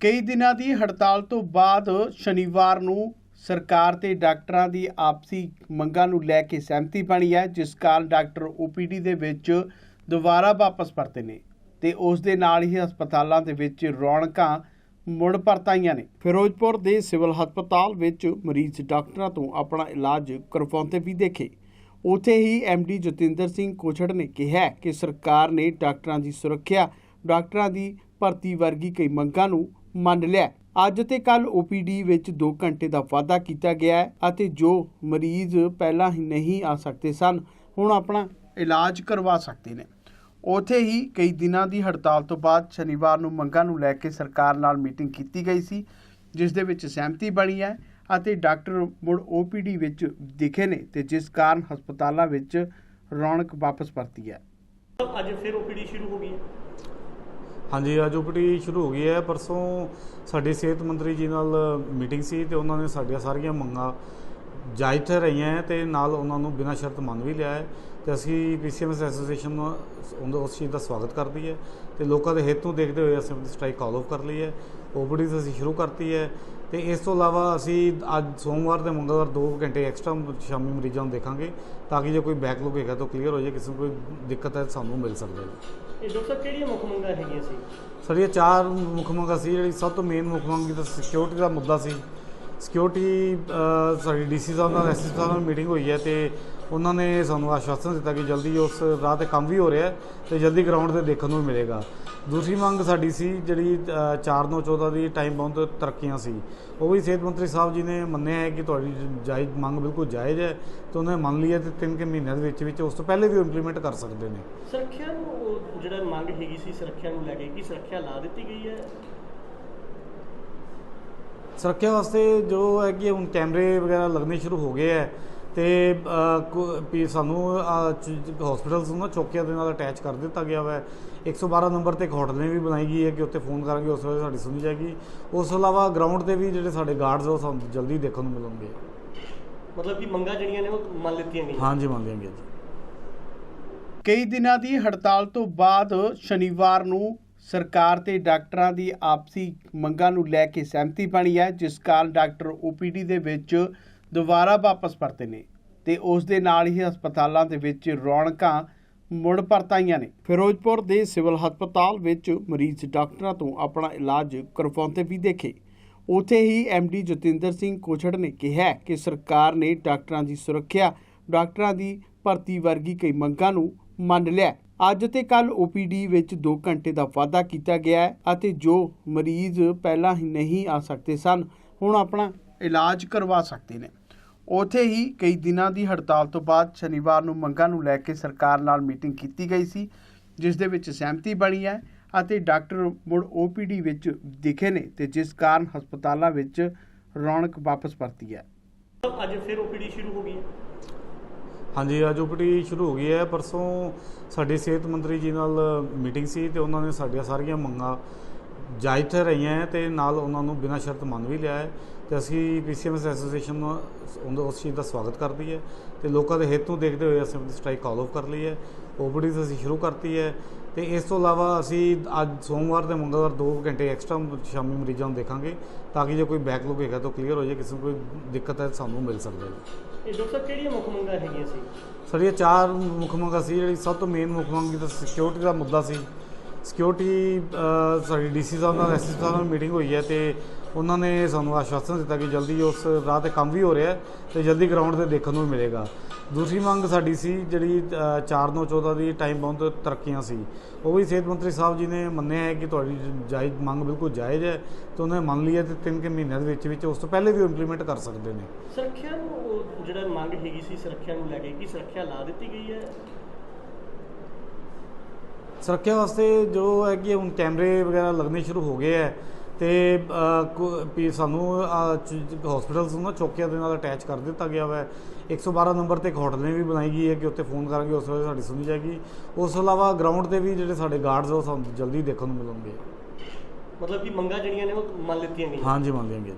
ਕਈ ਦਿਨਾਂ ਦੀ ਹੜਤਾਲ ਤੋਂ ਬਾਅਦ ਸ਼ਨੀਵਾਰ ਨੂੰ ਸਰਕਾਰ ਤੇ ਡਾਕਟਰਾਂ ਦੀ ਆਪਸੀ ਮੰਗਾਂ ਨੂੰ ਲੈ ਕੇ ਸਹਿਮਤੀ ਬਣੀ ਹੈ, ਜਿਸ ਕਾਰਨ ਡਾਕਟਰ ਓਪੀਡੀ ਦੇ ਵਿੱਚ ਦੁਬਾਰਾ ਵਾਪਸ ਪਰਤੇ ਨੇ ਤੇ ਉਸ ਦੇ ਨਾਲ ਹੀ ਹਸਪਤਾਲਾਂ ਦੇ ਵਿੱਚ ਰੌਣਕਾਂ ਮੁੜ ਪਰਤਾਈਆਂ ਨੇ। ਫਿਰੋਜ਼ਪੁਰ ਦੇ ਸਿਵਲ ਹਸਪਤਾਲ ਵਿੱਚ ਮਰੀਜ਼ ਡਾਕਟਰਾਂ ਤੋਂ ਆਪਣਾ ਇਲਾਜ ਕਰਵਾਉਂਦੇ ਵੀ ਦੇਖੇ। ਉੱਥੇ ਹੀ ਐਮਡੀ ਜਤਿੰਦਰ ਸਿੰਘ ਕੋਛੜ ਨੇ ਕਿਹਾ ਕਿ ਸਰਕਾਰ ਨੇ ਡਾਕਟਰਾਂ ਦੀ ਸੁਰੱਖਿਆ, ਡਾਕਟਰਾਂ ਦੀ ਭਰਤੀ ਵਰਗੀ ਕਈ ਮੰਗਾਂ ਨੂੰ ਮੰਨ ਲਿਆ। ਅੱਜ ਤੇ ਕੱਲ ਓਪੀਡੀ ਵਿੱਚ 2 ਘੰਟੇ ਦਾ ਵਾਧਾ ਕੀਤਾ ਗਿਆ ਹੈ ਅਤੇ ਜੋ ਮਰੀਜ਼ ਪਹਿਲਾਂ ਹੀ ਨਹੀਂ ਆ ਸਕਦੇ ਸਨ, ਹੁਣ ਆਪਣਾ ਇਲਾਜ ਕਰਵਾ ਸਕਦੇ ਨੇ। ਉੱਥੇ ਹੀ ਕਈ ਦਿਨਾਂ ਦੀ ਹੜਤਾਲ ਤੋਂ ਬਾਅਦ ਸ਼ਨੀਵਾਰ ਨੂੰ ਮੰਗਾਂ ਨੂੰ ਲੈ ਕੇ ਸਰਕਾਰ ਨਾਲ ਮੀਟਿੰਗ ਕੀਤੀ ਗਈ ਸੀ, ਜਿਸ ਦੇ ਵਿੱਚ ਸਹਿਮਤੀ ਬਣੀ ਹੈ ਅਤੇ ਡਾਕਟਰ ਮੁੜ ਓਪੀਡੀ ਵਿੱਚ ਦਿਖੇ ਨੇ ਤੇ ਜਿਸ ਕਾਰਨ ਹਸਪਤਾਲਾਂ ਵਿੱਚ ਰੌਣਕ ਵਾਪਸ ਪਰਤੀ ਹੈ। ਅੱਜ ਫਿਰ ਓਪੀਡੀ ਸ਼ੁਰੂ ਹੋ ਗਈ ਹੈ। ਹਾਂਜੀ, ਅੱਜ ਓਪੀਡੀ ਸ਼ੁਰੂ ਹੋ ਗਈ ਹੈ। ਪਰਸੋਂ ਸਾਡੇ ਸਿਹਤ ਮੰਤਰੀ ਜੀ ਨਾਲ ਮੀਟਿੰਗ ਸੀ ਤੇ ਉਹਨਾਂ ਨੇ ਸਾਡੀਆਂ ਸਾਰੀਆਂ ਮੰਗਾਂ ਜਾਇਜ਼ ਤੇ ਰਹੀਆਂ ਹੈ ਤੇ ਨਾਲ ਉਹਨਾਂ ਨੂੰ ਬਿਨਾਂ ਸ਼ਰਤ ਮੰਨ ਵੀ ਲਿਆ ਹੈ ਤੇ ਅਸੀਂ ਪੀਸੀਐਮਐਸ ਐਸੋਸੀਏਸ਼ਨ ਉਹਦਾ ਉਸ ਚੀਜ਼ ਦਾ ਸਵਾਗਤ ਕਰਦੀ ਹੈ ਤੇ ਲੋਕਾਂ ਦੇ ਹਿੱਤ ਨੂੰ ਦੇਖਦੇ ਹੋਏ ਅਸੀਂ ਆਪਣੀ ਸਟ੍ਰਾਈਕ ਕਾਲ ਆਫ ਕਰ ਲਈ ਹੈ। ਓਪੀਡੀ ਅਸੀਂ ਸ਼ੁਰੂ ਕਰਤੀ ਹੈ ਤੇ ਇਸ ਤੋਂ ਇਲਾਵਾ ਅਸੀਂ ਅੱਜ ਸੋਮਵਾਰ ਤੇ ਮੰਗਲਵਾਰ 2 ਘੰਟੇ ਐਕਸਟਰਾ ਸ਼ਾਮੀ ਮਰੀਜ਼ਾਂ ਨੂੰ ਦੇਖਾਂਗੇ ਤਾਂ ਕਿ ਜੇ ਕੋਈ ਬੈਕਲੌਗ ਹੈਗਾ ਤਾਂ ਕਲੀਅਰ ਹੋ ਜਾਏ ਕਿਸੇ ਨੂੰ ਕੋਈ ਦਿੱਕਤ ਹੈ ਸਾਨੂੰ ਮਿਲ ਸਕਦਾ ਹੈ। ਇਹ ਡਾਕਟਰ ਕਿਹੜੀਆਂ ਮੁੱਖ ਮੰਗਾਂ ਹੈਗੀਆਂ ਸੀ? ਸਾਡੀਆਂ ਚਾਰ ਮੁੱਖ ਮੰਗਾਂ ਸੀ ਜਿਹੜੀ ਸਭ ਤੋਂ ਮੇਨ ਮੁੱਖ ਮੰਗ ਤਾਂ ਸਿਕਿਉਰਿਟੀ ਦਾ ਮੁੱਦਾ ਸੀ। ਸਿਕਿਉਰਿਟੀ ਸਾਡੀ ਡੀਸੀ ਸਾਹਿਬ ਨਾਲ ਐਸਐਸ ਸਾਹਿਬ ਨਾਲ ਮੀਟਿੰਗ ਹੋਈ ਹੈ ਤੇ ਉਹਨਾਂ ਨੇ ਸਾਨੂੰ ਆਸ਼ਵਾਸਨ ਦਿੱਤਾ ਕਿ ਜਲਦੀ ਉਸ ਰਾਹ ਤੇ ਕੰਮ ਵੀ ਹੋ ਰਿਹਾ ਹੈ ਤੇ ਜਲਦੀ ਗਰਾਊਂਡ ਤੇ ਦੇਖਣ ਨੂੰ ਵੀ ਮਿਲੇਗਾ। ਦੂਸਰੀ ਮੰਗ ਸਾਡੀ ਸੀ, ਜਿਹੜੀ 4914 ਦੀ ਟਾਈਮ ਬਾਉਂਡ ਤਰੱਕੀਆਂ ਸੀ। ਉਹ ਵੀ ਸਿਹਤ ਮੰਤਰੀ ਸਾਹਿਬ ਜੀ ਨੇ ਮੰਨਿਆ ਹੈ ਕਿ ਤੁਹਾਡੀ ਜਾਇਜ਼ ਮੰਗ ਬਿਲਕੁਲ ਜਾਇਜ਼ ਹੈ ਤੇ ਉਹਨੇ ਮੰਨ ਲਈ ਹੈ ਤੇ ਤਿੰਨ ਕੁ ਮਹੀਨਿਆਂ ਦੇ ਵਿੱਚ ਵਿੱਚ ਉਸ ਤੋਂ ਪਹਿਲੇ ਵੀ ਇੰਪਲੀਮੈਂਟ ਕਰ ਸਕਦੇ ਨੇ। ਸੁਰੱਖਿਆ ਨੂੰ ਜਿਹੜਾ ਮੰਗ ਹੈਗੀ ਸੀ, ਸੁਰੱਖਿਆ ਨੂੰ ਲੈ ਕੇ ਕੀ ਸੁਰੱਖਿਆ ਲਾ ਦਿੱਤੀ ਗਈ ਹੈ? ਸੁਰੱਖਿਆ ਵਾਸਤੇ ਜੋ ਹੈ ਕਿ ਹੁਣ ਕੈਮਰੇ ਵਗੈਰਾ ਲੱਗਣੇ ਸ਼ੁਰੂ ਹੋ ਗਏ ਹੈ ਤੇ ਸਾਨੂੰ ਹਸਪੀਟਲਸ ਨੂੰ ਨਾ ਚੌਕੀਆਂ ਦੇ ਨਾਲ ਅਟੈਚ ਕਰ ਦਿੱਤਾ ਗਿਆ ਹੈ 112 ਨੰਬਰ ਤੇ ਇੱਕ ਹੌਟਲਾਈਨ ਵੀ ਬਣਾਈ ਗਈ ਹੈ ਕਿ ਉੱਥੇ ਫੋਨ ਕਰਾਂਗੇ ਉਸ ਵੇਲੇ ਸਾਡੀ ਸੁਣੀ ਜਾਏਗੀ। ਉਸ ਤੋਂ ਇਲਾਵਾ ਗਰਾਊਂਡ ਤੇ ਵੀ ਜਿਹੜੇ ਸਾਡੇ ਗਾਰਡਸ ਉਹ ਸਾਨੂੰ ਜਲਦੀ ਦੇਖਣ ਨੂੰ ਮਿਲਣਗੇ। ਮਤਲਬ ਕਿ ਮੰਗਾਂ ਜਿਹੜੀਆਂ ਨੇ ਉਹ ਮੰਨ ਲਿੱਤੀਆਂ ਗਈਆਂ। ਹਾਂਜੀ ਮੰਨ ਲਿਆਂਗੇ ਜੀ। ਕਈ ਦਿਨਾਂ ਦੀ ਹੜਤਾਲ ਤੋਂ ਬਾਅਦ ਸ਼ਨੀਵਾਰ ਨੂੰ ਸਰਕਾਰ ਤੇ ਡਾਕਟਰਾਂ ਦੀ ਆਪਸੀ ਮੰਗਾਂ ਨੂੰ ਲੈ ਕੇ ਸਹਿਮਤੀ ਬਣੀ ਹੈ, ਜਿਸ ਕਾਰਨ ਡਾਕਟਰ ਓਪੀਡੀ ਦੇ ਵਿੱਚ ਦੁਬਾਰਾ ਵਾਪਸ ਪਰਤੇ ਨੇ ਤੇ ਉਸ ਦੇ ਨਾਲ ਹੀ ਹਸਪਤਾਲਾਂ ਦੇ ਵਿੱਚ ਰੌਣਕਾਂ ਮੁੜ ਪਰਤਾਈਆਂ ਨੇ। ਫਿਰੋਜ਼ਪੁਰ ਦੇ ਸਿਵਲ ਹਸਪਤਾਲ ਵਿੱਚ ਮਰੀਜ਼ ਡਾਕਟਰਾਂ ਤੋਂ ਆਪਣਾ ਇਲਾਜ ਕਰਵਾਉਂਦੇ ਵੀ ਦੇਖੇ। ਉੱਥੇ ਹੀ ਐਮਡੀ ਜਤਿੰਦਰ ਸਿੰਘ ਕੋਛੜ ਨੇ ਕਿਹਾ ਕਿ ਸਰਕਾਰ ਨੇ ਡਾਕਟਰਾਂ ਦੀ ਸੁਰੱਖਿਆ, ਡਾਕਟਰਾਂ ਦੀ ਭਰਤੀ ਵਰਗੀ ਕਈ ਮੰਗਾਂ ਨੂੰ ਮੰਨ ਲਿਆ। ਅੱਜ ਤੇ ਕੱਲ ਓਪੀਡੀ ਵਿੱਚ 2 ਘੰਟੇ ਦਾ ਵਾਧਾ ਕੀਤਾ ਗਿਆ ਹੈ ਅਤੇ ਜੋ ਮਰੀਜ਼ ਪਹਿਲਾਂ ਹੀ ਨਹੀਂ ਆ ਸਕਦੇ ਸਨ, ਹੁਣ ਆਪਣਾ ਇਲਾਜ ਕਰਵਾ ਸਕਦੇ ਨੇ। ਉੱਥੇ ਹੀ ਕਈ ਦਿਨਾਂ ਦੀ ਹੜਤਾਲ ਤੋਂ ਬਾਅਦ ਸ਼ਨੀਵਾਰ ਨੂੰ ਮੰਗਾਂ ਨੂੰ ਲੈ ਕੇ ਸਰਕਾਰ ਨਾਲ ਮੀਟਿੰਗ ਕੀਤੀ ਗਈ ਸੀ, ਜਿਸ ਦੇ ਵਿੱਚ ਸਹਿਮਤੀ ਬਣੀ ਹੈ ਅਤੇ ਡਾਕਟਰ ਮੁੜ ਓਪੀਡੀ ਵਿੱਚ ਦਿਖੇ ਨੇ ਤੇ ਜਿਸ ਕਾਰਨ ਹਸਪਤਾਲਾਂ ਵਿੱਚ ਰੌਣਕ ਵਾਪਸ ਪਰਤੀ ਹੈ। ਅੱਜ ਫਿਰ ਓਪੀਡੀ ਸ਼ੁਰੂ ਹੋ ਗਈ ਹੈ। ਹਾਂਜੀ, ਅੱਜ ਓਪੀਡੀ ਸ਼ੁਰੂ ਹੋ ਗਈ ਹੈ। ਪਰਸੋਂ ਸਾਡੇ ਸਿਹਤ ਮੰਤਰੀ ਜੀ ਨਾਲ ਮੀਟਿੰਗ ਸੀ ਤੇ ਉਹਨਾਂ ਨੇ ਸਾਡੀਆਂ ਸਾਰੀਆਂ ਮੰਗਾਂ ਜਾਇਜ਼ ਤੇ ਰਹੀਆਂ ਹੈ ਤੇ ਨਾਲ ਉਹਨਾਂ ਨੂੰ ਬਿਨਾਂ ਸ਼ਰਤ ਮੰਨ ਵੀ ਲਿਆ ਹੈ। ਤੇ ਅਸੀਂ ਪੀਸੀਐਮਐਸ ਐਸੋਸੀਏਸ਼ਨ ਉਹਦਾ, ਉਸ ਚੀਜ਼ ਦਾ ਸਵਾਗਤ ਕਰਦੀ ਹੈ। ਤੇ ਲੋਕਾਂ ਦੇ ਹਿੱਤ ਨੂੰ ਦੇਖਦੇ ਹੋਏ ਅਸੀਂ ਆਪਣੀ ਸਟ੍ਰਾਈਕ ਕਾਲ ਆਫ ਕਰ ਲਈ ਹੈ। ਓਪੀਡੀ ਅਸੀਂ ਸ਼ੁਰੂ ਕਰਤੀ ਹੈ। ਤੇ ਇਸ ਤੋਂ ਇਲਾਵਾ ਅਸੀਂ ਅੱਜ ਸੋਮਵਾਰ ਤੇ ਮੰਗਲਵਾਰ 2 ਘੰਟੇ ਐਕਸਟਰਾ ਸ਼ਾਮੀ ਮਰੀਜ਼ਾਂ ਨੂੰ ਦੇਖਾਂਗੇ ਤਾਂ ਕਿ ਜੇ ਕੋਈ ਬੈਕਲੌਗ ਹੈਗਾ ਤਾਂ ਕਲੀਅਰ ਹੋ ਜਾਏ ਕਿਸੇ ਨੂੰ ਕੋਈ ਦਿੱਕਤ ਹੈ ਸਾਨੂੰ ਮਿਲ ਸਕਦਾ ਹੈ। ਇਹ ਡਾਕਟਰ ਕਿਹੜੀਆਂ ਮੁੱਖ ਮੰਗਾਂ ਹੈਗੀਆਂ ਸੀ? ਸਾਡੀਆਂ ਚਾਰ ਮੁੱਖ ਮੰਗਾਂ ਸੀ ਜਿਹੜੀ ਸਭ ਤੋਂ ਮੇਨ ਮੁੱਖ ਮੰਗ ਤਾਂ ਸਿਕਿਉਰਿਟੀ ਦਾ ਮੁੱਦਾ ਸੀ। ਸਿਕਿਉਰਿਟੀ ਸਾਡੀ ਡੀਸੀ ਸਾਹਿਬ ਨਾਲ ਐਸਐਸ ਸਾਹਿਬ ਨਾਲ ਮੀਟਿੰਗ ਹੋਈ ਹੈ ਤੇ ਉਹਨਾਂ ਨੇ ਸਾਨੂੰ ਆਸ਼ਵਾਸਨ ਦਿੱਤਾ ਕਿ ਜਲਦੀ ਉਸ ਰਾਹ ਤੇ ਕੰਮ ਵੀ ਹੋ ਰਿਹਾ ਤੇ ਜਲਦੀ ਗਰਾਊਂਡ ਤੇ ਦੇਖਣ ਨੂੰ ਮਿਲੇਗਾ। ਦੂਸਰੀ ਮੰਗ ਸਾਡੀ ਸੀ ਜਿਹੜੀ 4914 ਦੀ ਟਾਈਮ ਬਾਉਂਡ ਤਰੱਕੀਆਂ ਸੀ। ਉਹ ਵੀ ਸਿਹਤ ਮੰਤਰੀ ਸਾਹਿਬ ਜੀ ਨੇ ਮੰਨਿਆ ਹੈ ਕਿ ਤੁਹਾਡੀ ਜਾਇਜ਼ ਮੰਗ ਬਿਲਕੁਲ ਜਾਇਜ਼ ਹੈ ਤੇ ਉਹਨਾਂ ਨੇ ਮੰਨ ਲਈ ਹੈ ਤੇ ਤਿੰਨ ਕੁ ਮਹੀਨਿਆਂ ਦੇ ਵਿੱਚ ਵਿੱਚ ਉਸ ਤੋਂ ਪਹਿਲੇ ਵੀ ਇੰਪਲੀਮੈਂਟ ਕਰ ਸਕਦੇ ਨੇ। ਸੁਰੱਖਿਆ ਨੂੰ ਜਿਹੜਾ ਮੰਗ ਹੈਗੀ ਸੀ ਸੁਰੱਖਿਆ ਨੂੰ ਲੈ ਕੇ ਕੀ ਸੁਰੱਖਿਆ ਲਾ ਦਿੱਤੀ ਗਈ ਹੈ? ਸੁਰੱਖਿਆ ਵਾਸਤੇ ਜੋ ਹੈ ਕਿ ਹੁਣ ਕੈਮਰੇ ਵਗੈਰਾ ਲੱਗਣੇ ਸ਼ੁਰੂ ਹੋ ਗਏ ਹੈ। ਤੇ ਵੀ ਸਾਨੂੰ ਹਸਪੀਟਲਸ ਨੂੰ ਚੌਕੀਆਂ ਦੇ ਨਾਲ ਅਟੈਚ ਕਰ ਦਿੱਤਾ ਗਿਆ ਹੈ 112 ਨੰਬਰ ਤੇ ਇੱਕ ਹੌਟਲਾਈਨ ਵੀ ਬਣਾਈ ਗਈ ਹੈ ਕਿ ਉੱਥੇ ਫੋਨ ਕਰਾਂਗੇ ਉਸ ਵੇਲੇ ਸਾਡੀ ਸੁਣੀ ਜਾਏਗੀ। ਉਸ ਤੋਂ ਇਲਾਵਾ ਗਰਾਊਂਡ ਤੇ ਵੀ ਜਿਹੜੇ ਸਾਡੇ ਗਾਰਡਸ ਉਹ ਸਾਨੂੰ ਜਲਦੀ ਦੇਖਣ ਨੂੰ ਮਿਲਣਗੇ। ਮਤਲਬ ਕਿ ਮੰਗਾਂ ਜਿਹੜੀਆਂ ਨੇ ਉਹ ਮੰਨ ਲਿੱਤੀਆਂ ਗਈਆਂ। ਹਾਂਜੀ ਮੰਨ ਲਿਆਂਗੇ ਜੀ।